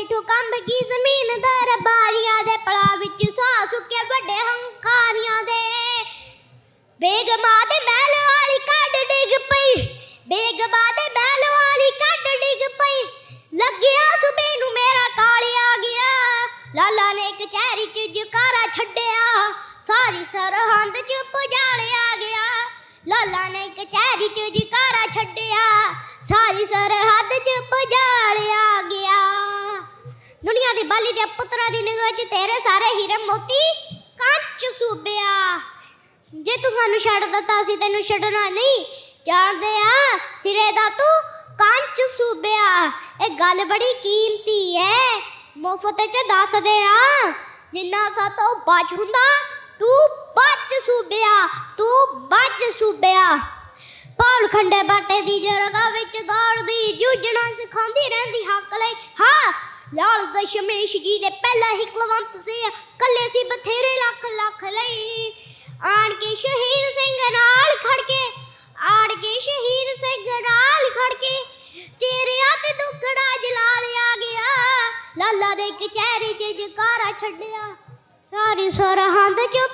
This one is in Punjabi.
ਹੀਠੋ ਕੀ ਜ਼ਮੀਨ ਦਰਬਾਰੀਆਂ ਦੇ ਪਲਾ ਵਿੱਚ ਸਾਹ ਸੁੱਕੇ ਵੱਡੇ ਹੰਕਾਰੀਆਂ ਦੇ। ਬੇਗਮਾ ਦੇ ਮਹਿਲ ਵਾਲੀ ਕੱਢ ਡਿੱਗ ਪਈ ਬੇਗਮਾ ਦੇ ਮਹਿਲ ਵਾਲੀ ਕੱਢ ਡਿੱਗ ਪਈ। ਲੱਗਿਆ ਸੁਬੇ ਨੂੰ ਮੇਰਾ ਕਾਲੀ ਆ ਗਿਆ। ਲਾਲਾ ਨੇ ਕਚਹਿਰੀ ਚ ਜਕਾਰਾ ਛੱਡਿਆ, ਸਾਰੀ ਸਰਹੰਦ ਚ ਪੁਜਾਲੇ ਆ ਗਿਆ। ਲਾਲਾ ਨੇ ਕਚਹਿਰੀ ਚ ਜਕਾਰਾ ਛੱਡਿਆ, ਸਾਰੀ ਸਰਹੱਦ ਚ ਬਾਲੀ ਦੇ ਪੁੱਤਰਾਂ ਦੀ ਨਿਗਾਹ ਚ ਤੇਰੇ ਸਾਰੇ ਹੀਰੇ ਮੋਤੀ ਕੱਚ ਸੂਬਿਆ। ਜੇ ਤੂੰ ਸਾਨੂੰ ਛੱਡ ਦਿੱਤਾ ਸੀ, ਤੈਨੂੰ ਛੱਡਣਾ ਨਹੀਂ। ਜਾਣਦੇ ਆ, ਸਿਰੇ ਦਾ ਤੂੰ ਕੰਚ ਸੂਬਿਆ। ਇਹ ਗੱਲ ਬੜੀ ਕੀਮਤੀ ਹੈ। ਮੁਫਤ ਚ ਦੱਸਦੇ ਆ, ਜਿੰਨਾ ਸਾਤੋਂ ਬਚ ਹੁੰਦਾ, ਤੂੰ ਬਚ ਸੂਬਿਆ, ਤੂੰ ਬਚ ਸੂਬਿਆ। ਪਾਲ ਖੰਡੇ ਬਾਟੇ ਦੀ ਜਰਗਾ ਵਿੱਚ ਦੌੜਦੀ, ਜੂਝਣਾ ਸਿਖਾਉਂਦੀ ਰਹਿੰਦੀ, ਹੱਕ ਲਈ ਲਾਲ ਦਸ਼ਮੇਸ਼ ਜੀ ਪਹਿਲਾ ਹੀ ਕੁਲਵੰਤ ਸੀ ਕੱਲੇ ਸੀ ਬਥੇਰੇ ਲੱਖ ਲੱਖ ਲਈ। ਆਣ ਕੇ ਸ਼ਹੀਦ ਸਿੰਘ ਨਾਲ ਖੜ ਕੇ, ਆਣ ਕੇ ਸ਼ਹੀਦ ਸਿੰਘ ਨਾਲ ਖੜ ਕੇ ਚਿਹਰਿਆਂ ਤੇ ਦੁੱਖੜਾ ਜਲਾ ਲਿਆ ਗਿਆ। ਲਾਲਾ ਦੇ ਕਚਹਿਰੇ 'ਚ ਜਕਾਰਾ ਛੱਡਿਆ। ਸਾਰੀ ਸਰਹੰਦ ਚੁੱਪ ਜਾਲਿਆ